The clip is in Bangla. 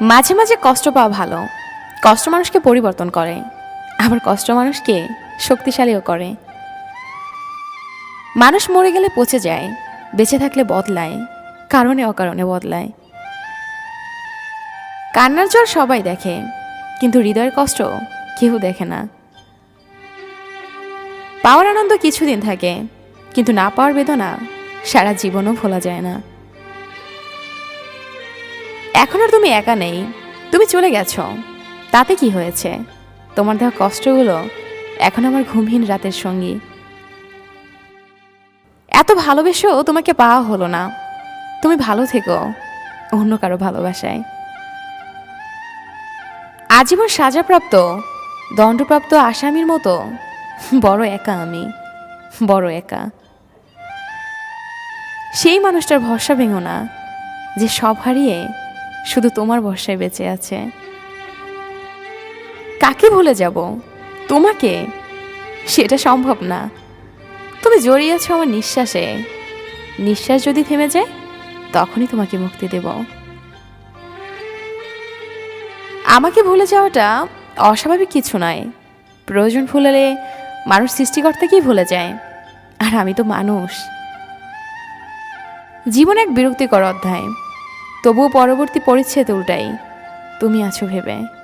মাঝে মাঝে কষ্ট পাওয়া ভালো। কষ্ট মানুষকে পরিবর্তন করে। আবার কষ্ট মানুষকে শক্তিশালীও করে। মানুষ মরে গেলে পচে যায়, বেঁচে থাকলে বদলায়, কারণে অকারণে বদলায়। কান্নার জল সবাই দেখে, কিন্তু হৃদয়ের কষ্ট কেউ দেখে না। পাওয়ার আনন্দ কিছুদিন থাকে, কিন্তু না পাওয়ার বেদনা সারা জীবনও ভোলা যায় না। এখন আর তুমি একা নেই, তুমি চলে গেছো, তাতে কি হয়েছে? তোমার দেওয়া কষ্টগুলো এখন আমার ঘুমহীন রাতের সঙ্গী। এত ভালোবেসেও তোমাকে পাওয়া হলো না, তুমি ভালো থেকো, অন্য কারও ভালোবাসায়। আজীবন সাজাপ্রাপ্ত, দণ্ডপ্রাপ্ত আসামির মতো বড় একা আমি, বড় একা। সেই মানুষটার ভরসা ভেঙো না, যে সব হারিয়ে শুধু তোমার ভরসায় বেঁচে আছে। কাকে ভুলে যাব? তোমাকে? সেটা সম্ভব না। তুমি জড়িয়ে আছো আমার নিঃশ্বাসে। নিঃশ্বাস যদি থেমে যায়, তখনই তোমাকে মুক্তি দেব। আমাকে ভুলে যাওয়াটা অস্বাভাবিক কিছু নয়। প্রয়োজন ভুলেলে মানুষ সৃষ্টিকর্তাকেই ভুলে যায়। আর আমি তো মানুষ। জীবন এক বিরক্তিকর অধ্যায়। তবুও পরবর্তী পরিচ্ছেদ উল্টাই। তুমি আছো ভেবে।